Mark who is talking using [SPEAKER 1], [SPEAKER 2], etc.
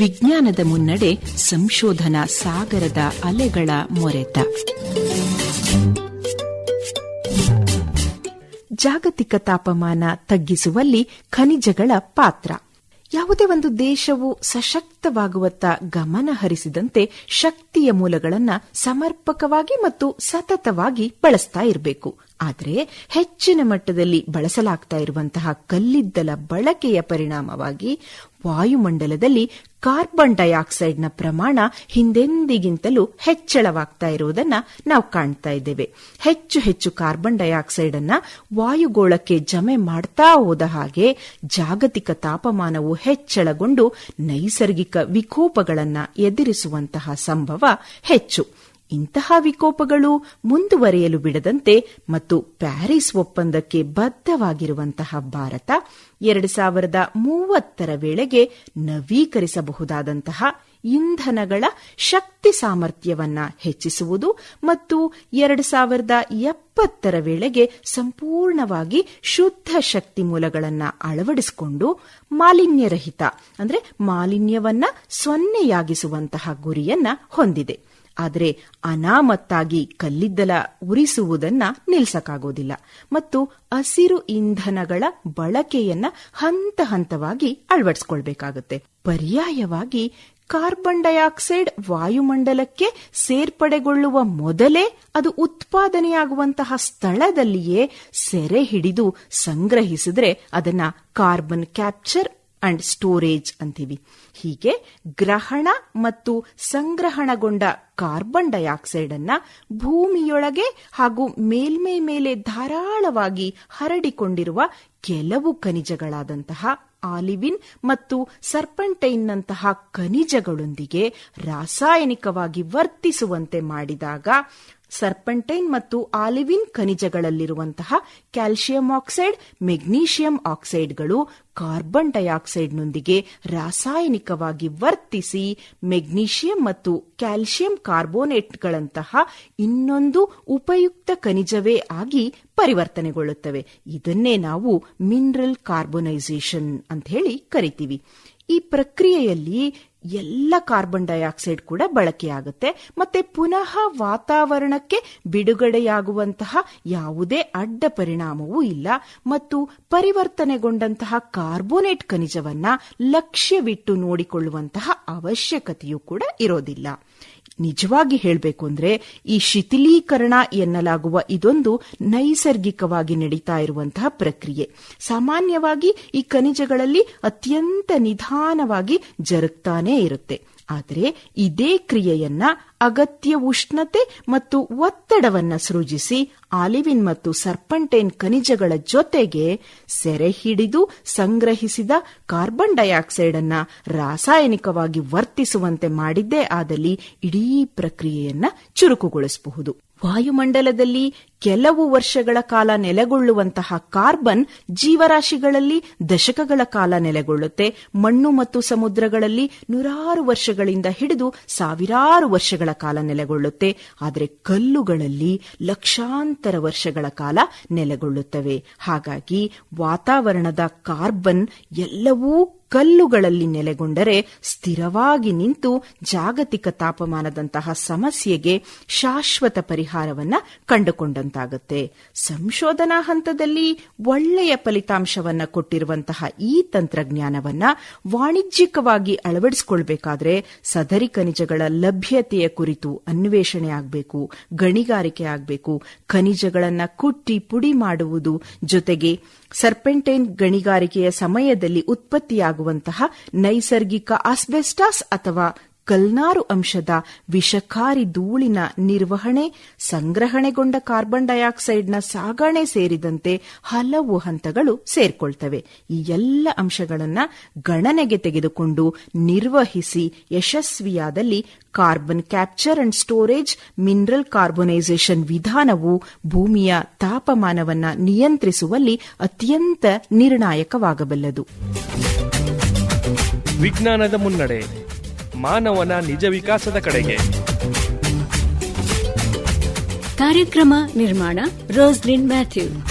[SPEAKER 1] ವಿಜ್ಞಾನದ ಮುನ್ನಡೆ ಸಂಶೋಧನಾ ಸಾಗರದ ಅಲೆಗಳ ಮೊರೆತ. ಜಾಗತಿಕ ತಾಪಮಾನ ತಗ್ಗಿಸುವಲ್ಲಿ ಖನಿಜಗಳ ಪಾತ್ರ. ಯಾವುದೇ ಒಂದು ದೇಶವು ಸಶಕ್ತವಾಗುವತ್ತ ಗಮನ ಹರಿಸಿದಂತೆ ಶಕ್ತಿಯ ಮೂಲಗಳನ್ನು ಸಮರ್ಪಕವಾಗಿ ಮತ್ತು ಸತತವಾಗಿ ಬಳಸ್ತಾ ಇರಬೇಕು. ಆದರೆ ಹೆಚ್ಚಿನ ಮಟ್ಟದಲ್ಲಿ ಬಳಸಲಾಗ್ತಾ ಇರುವಂತಹ ಕಲ್ಲಿದ್ದಲ ಬಳಕೆಯ ಪರಿಣಾಮವಾಗಿ ವಾಯುಮಂಡಲದಲ್ಲಿ ಕಾರ್ಬನ್ ಡೈಆಕ್ಸೈಡ್ನ ಪ್ರಮಾಣ ಹಿಂದೆಂದಿಗಿಂತಲೂ ಹೆಚ್ಚಳವಾಗ್ತಾ ಇರುವುದನ್ನು ನಾವು ಕಾಣ್ತಾ ಇದ್ದೇವೆ. ಹೆಚ್ಚು ಹೆಚ್ಚು ಕಾರ್ಬನ್ ಡೈಆಕ್ಸೈಡ್ ಅನ್ನ ವಾಯುಗೋಳಕ್ಕೆ ಜಮೆ ಮಾಡ್ತಾ ಹೋದ ಹಾಗೆ ಜಾಗತಿಕ ತಾಪಮಾನವು ಹೆಚ್ಚಳಗೊಂಡು ನೈಸರ್ಗಿಕ ವಿಕೋಪಗಳನ್ನು ಎದುರಿಸುವಂತಹ ಸಂಭವ ಹೆಚ್ಚು. ಇಂತಹ ವಿಕೋಪಗಳು ಮುಂದುವರೆಯಲು ಬಿಡದಂತೆ ಮತ್ತು ಪ್ಯಾರಿಸ್ ಒಪ್ಪಂದಕ್ಕೆ ಬದ್ಧವಾಗಿರುವಂತಹ ಭಾರತ ಎರಡು ಸಾವಿರದ ಮೂವತ್ತರ ವೇಳೆಗೆ ನವೀಕರಿಸಬಹುದಾದಂತಹ ಇಂಧನಗಳ ಶಕ್ತಿ ಸಾಮರ್ಥ್ಯವನ್ನ ಹೆಚ್ಚಿಸುವುದು ಮತ್ತು ಎರಡು ಸಾವಿರದ ಎಪ್ಪತ್ತರ ವೇಳೆಗೆ ಸಂಪೂರ್ಣವಾಗಿ ಶುದ್ಧ ಶಕ್ತಿ ಮೂಲಗಳನ್ನು ಅಳವಡಿಸಿಕೊಂಡು ಮಾಲಿನ್ಯರಹಿತ, ಅಂದ್ರೆ ಮಾಲಿನ್ಯವನ್ನ ಸೊನ್ನೆಯಾಗಿಸುವಂತಹ ಗುರಿಯನ್ನ ಹೊಂದಿದೆ. ಆದರೆ ಅನಾಮತ್ತಾಗಿ ಕಲ್ಲಿದ್ದಲ ಉರಿಸುವುದನ್ನ ನಿಲ್ಸಕ್ಕಾಗೋದಿಲ್ಲ ಮತ್ತು ಹಸಿರು ಇಂಧನಗಳ ಬಳಕೆಯನ್ನ ಹಂತ ಹಂತವಾಗಿ ಅಳವಡಿಸಿಕೊಳ್ಬೇಕಾಗುತ್ತೆ. ಪರ್ಯಾಯವಾಗಿ ಕಾರ್ಬನ್ ಡೈಆಕ್ಸೈಡ್ ವಾಯುಮಂಡಲಕ್ಕೆ ಸೇರ್ಪಡೆಗೊಳ್ಳುವ ಮೊದಲೇ ಅದು ಉತ್ಪಾದನೆಯಾಗುವಂತಹ ಸ್ಥಳದಲ್ಲಿಯೇ ಸೆರೆ ಹಿಡಿದು ಸಂಗ್ರಹಿಸಿದ್ರೆ ಅದನ್ನ ಕಾರ್ಬನ್ ಕ್ಯಾಪ್ಚರ್ ಅಂಡ್ ಸ್ಟೋರೇಜ್ ಅಂತೀವಿ. ಹೀಗೆ ಗ್ರಹಣ ಮತ್ತು ಸಂಗ್ರಹಣಗೊಂಡ ಕಾರ್ಬನ್ ಡೈಆಕ್ಸೈಡ್ ಅನ್ನ ಭೂಮಿಯೊಳಗೆ ಹಾಗೂ ಮೇಲ್ಮೈ ಮೇಲೆ ಧಾರಾಳವಾಗಿ ಹರಡಿಕೊಂಡಿರುವ ಕೆಲವು ಖನಿಜಗಳಾದಂತಹ ಆಲಿವಿನ್ ಮತ್ತು ಸರ್ಪಂಟೈನ್ನಂತಹ ಖನಿಜಗಳೊಂದಿಗೆ ರಾಸಾಯನಿಕವಾಗಿ ವರ್ತಿಸುವಂತೆ ಮಾಡಿದಾಗ ಸರ್ಪಂಟೈನ್ ಮತ್ತು ಆಲಿವಿನ್ ಖನಿಜಗಳಲ್ಲಿರುವಂತಹ ಕ್ಯಾಲ್ಸಿಯಂ ಆಕ್ಸೈಡ್, ಮೆಗ್ನೀಷಿಯಂ ಆಕ್ಸೈಡ್ಗಳು ಕಾರ್ಬನ್ ಡೈಆಕ್ಸೈಡ್ನೊಂದಿಗೆ ರಾಸಾಯನಿಕವಾಗಿ ವರ್ತಿಸಿ ಮೆಗ್ನೀಷಿಯಂ ಮತ್ತು ಕ್ಯಾಲ್ಸಿಯಂ ಕಾರ್ಬೋನೇಟ್ಗಳಂತಹ ಇನ್ನೊಂದು ಉಪಯುಕ್ತ ಖನಿಜವೇ ಆಗಿ ಪರಿವರ್ತನೆಗೊಳ್ಳುತ್ತವೆ. ಇದನ್ನೇ ನಾವು ಮಿನರಲ್ ಕಾರ್ಬೋನೈಸೇಷನ್ ಅಂತ ಹೇಳಿ ಕರಿತೀವಿ. ಈ ಪ್ರಕ್ರಿಯೆಯಲ್ಲಿ ಎಲ್ಲ ಕಾರ್ಬನ್ ಡೈಆಕ್ಸೈಡ್ ಕೂಡ ಬಳಕೆಯಾಗುತ್ತೆ. ಮತ್ತೆ ಪುನಃ ವಾತಾವರಣಕ್ಕೆ ಬಿಡುಗಡೆಯಾಗುವಂತಹ ಯಾವುದೇ ಅಡ್ಡ ಪರಿಣಾಮವೂ ಇಲ್ಲ. ಮತ್ತು ಪರಿವರ್ತನೆಗೊಂಡಂತಹ ಕಾರ್ಬೋನೇಟ್ ಖನಿಜವನ್ನ ಲಕ್ಷ್ಯವಿಟ್ಟು ನೋಡಿಕೊಳ್ಳುವಂತಹ ಅವಶ್ಯಕತೆಯೂ ಕೂಡ ಇರೋದಿಲ್ಲ. ನಿಜವಾಗಿ ಹೇಳಬೇಕು ಅಂದ್ರೆ ಈ ಶಿಥಿಲೀಕರಣ ಎನ್ನಲಾಗುವ ಇದೊಂದು ನೈಸರ್ಗಿಕವಾಗಿ ನಡೀತಾ ಇರುವಂತಹ ಪ್ರಕ್ರಿಯೆ. ಸಾಮಾನ್ಯವಾಗಿ ಈ ಖನಿಜಗಳಲ್ಲಿ ಅತ್ಯಂತ ನಿಧಾನವಾಗಿ ಜರುಗ್ತಾನೇ ಇರುತ್ತೆ. ಆದರೆ ಇದೇ ಕ್ರಿಯೆಯನ್ನ ಅಗತ್ಯ ಉಷ್ಣತೆ ಮತ್ತು ಒತ್ತಡವನ್ನ ಸೃಜಿಸಿ ಆಲಿವಿನ್ ಮತ್ತು ಸರ್ಪಂಟೇನ್ ಖನಿಜಗಳ ಜೊತೆಗೆ ಸೆರೆ ಹಿಡಿದು ಸಂಗ್ರಹಿಸಿದ ಕಾರ್ಬನ್ ಡೈಆಕ್ಸೈಡ್ ಅನ್ನ ರಾಸಾಯನಿಕವಾಗಿ ವರ್ತಿಸುವಂತೆ ಮಾಡಿದ್ದೇ ಆದಲ್ಲಿ ಇಡೀ ಪ್ರಕ್ರಿಯೆಯನ್ನ ಚುರುಕುಗೊಳಿಸಬಹುದು. ವಾಯುಮಂಡಲದಲ್ಲಿ ಕೆಲವು ವರ್ಷಗಳ ಕಾಲ ನೆಲೆಗೊಳ್ಳುವಂತಹ ಕಾರ್ಬನ್ ಜೀವರಾಶಿಗಳಲ್ಲಿ ದಶಕಗಳ ಕಾಲ ನೆಲೆಗೊಳ್ಳುತ್ತೆ. ಮಣ್ಣು ಮತ್ತು ಸಮುದ್ರಗಳಲ್ಲಿ ನೂರಾರು ವರ್ಷಗಳಿಂದ ಹಿಡಿದು ಸಾವಿರಾರು ವರ್ಷಗಳ ಕಾಲ ನೆಲೆಗೊಳ್ಳುತ್ತೆ. ಆದರೆ ಕಲ್ಲುಗಳಲ್ಲಿ ಲಕ್ಷಾಂತರ ವರ್ಷಗಳ ಕಾಲ ನೆಲೆಗೊಳ್ಳುತ್ತವೆ. ಹಾಗಾಗಿ ವಾತಾವರಣದ ಕಾರ್ಬನ್ ಎಲ್ಲವೂ ಕಲ್ಲುಗಳಲ್ಲಿ ನೆಲೆಗೊಂಡರೆ ಸ್ಥಿರವಾಗಿ ನಿಂತು ಜಾಗತಿಕ ತಾಪಮಾನದಂತಹ ಸಮಸ್ಯೆಗೆ ಶಾಶ್ವತ ಪರಿಹಾರವನ್ನ ಕಂಡುಕೊಂಡಂತಾಗುತ್ತೆ. ಸಂಶೋಧನಾ ಹಂತದಲ್ಲಿ ಒಳ್ಳೆಯ ಫಲಿತಾಂಶವನ್ನ ಕೊಟ್ಟಿರುವಂತಹ ಈ ತಂತ್ರಜ್ಞಾನವನ್ನ ವಾಣಿಜ್ಯಿಕವಾಗಿ ಅಳವಡಿಸಿಕೊಳ್ಬೇಕಾದ್ರೆ ಸದರಿ ಖನಿಜಗಳ ಲಭ್ಯತೆಯ ಕುರಿತು ಅನ್ವೇಷಣೆ ಆಗಬೇಕು, ಗಣಿಗಾರಿಕೆ ಆಗಬೇಕು, ಖನಿಜಗಳನ್ನು ಕುಟ್ಟಿ ಪುಡಿ ಮಾಡುವುದು ಜೊತೆಗೆ ಸರ್ಪೆಂಟೈನ್ ಗಣಿಗಾರಿಕೆಯ ಸಮಯದಲ್ಲಿ ಉತ್ಪತ್ತಿಯಾಗುವಂತಹ ನೈಸರ್ಗಿಕ ಆಸ್ಬೆಸ್ಟಾಸ್ ಅಥವಾ ಕಲ್ನಾರು ಅಂಶದ ವಿಷಕಾರಿ ಧೂಳಿನ ನಿರ್ವಹಣೆ, ಸಂಗ್ರಹಣೆಗೊಂಡ ಕಾರ್ಬನ್ ಡೈಆಕ್ಸೈಡ್ನ ಸಾಗಣೆ ಸೇರಿದಂತೆ ಹಲವು ಹಂತಗಳು ಸೇರ್ಕೊಳ್ತವೆ. ಈ ಎಲ್ಲ ಅಂಶಗಳನ್ನು ಗಣನೆಗೆ ತೆಗೆದುಕೊಂಡು ನಿರ್ವಹಿಸಿ ಯಶಸ್ವಿಯಾದಲ್ಲಿ carbon capture and storage mineral carbonisation ವಿಧಾನವು ಭೂಮಿಯ ತಾಪಮಾನವನ್ನು ನಿಯಂತ್ರಿಸುವಲ್ಲಿ ಅತ್ಯಂತ ನಿರ್ಣಾಯಕವಾಗಬಲ್ಲದು.
[SPEAKER 2] ವಿಜ್ಞಾನದ ಮುನ್ನಡೆ ಮಾನವನ ನಿಜ ವಿಕಾಸದ ಕಡೆಗೆ.
[SPEAKER 3] ಕಾರ್ಯಕ್ರಮ ನಿರ್ಮಾಣ ರೋಸ್ಲಿನ್ ಮ್ಯಾಥ್ಯೂ.